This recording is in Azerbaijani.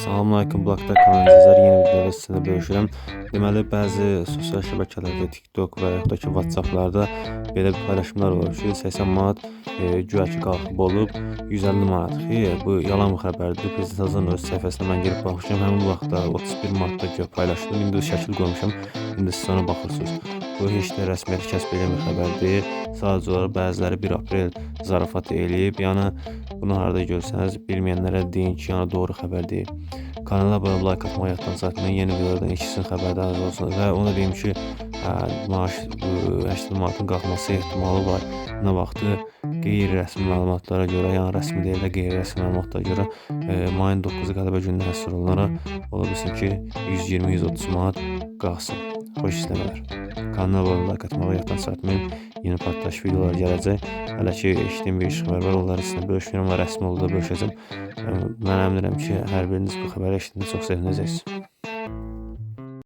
Salamünaleyküm, Blogda kalan izləyicilər yeni videoda sizinlə bölüşürəm. Deməli, bəzi sosial şəbəkələrdə, TikTok və yaxud da ki, WhatsApp-larda belə bir paylaşımlar olur ki, 80 manat e, güya ki qalxıb olub 150 manat. Xeyr, bu yalan bir xəbərdir. Prezident Azərbaycanın öz səhifəsinə mən girib baxmışam. Həmin vaxtda 31 manatda güya paylaşdım. İndi şəkil qoymuşam. İndi siz ona baxırsınız. Bu heç də rəsmiyyət kəsb edən bir xəbər deyil. Sadəcə olaraq bəziləri 1 aprel zarafat eləyib. Yəni bunu harda görsəniz bilməyənlərə deyin ki, yəni doğru xəbər deyil. Kanala abunə olub like atmağı yaddan saxlamayın. Yeni videolardan ilk sizin xəbərdarınız olsun və onu da deyim ki, ə, maaş bu 80 manatın qalxması ehtimalı var. Nə vaxtı qeyri-rəsmi məlumatlara görə, yəni rəsmi deyil də qeyri-rəsmi məlumatlara görə e, mayın 9-u qələbə gününə həsr olunaraq ola bilsin ki 120-130 manat qalxsın. Xoş istəmələr. Like atmağı yaddan saxlamayın. Yeni partlayış videolar gələcək. Hələ ki eşitdiyim bir iş xəbər var. Onları sizinlə bölüşmürəm və rəsmi oldu bölüşəcəm. E, Mən əminəm ki, hər biriniz bu xəbəri eşidəndə çox sevinəcəksiniz.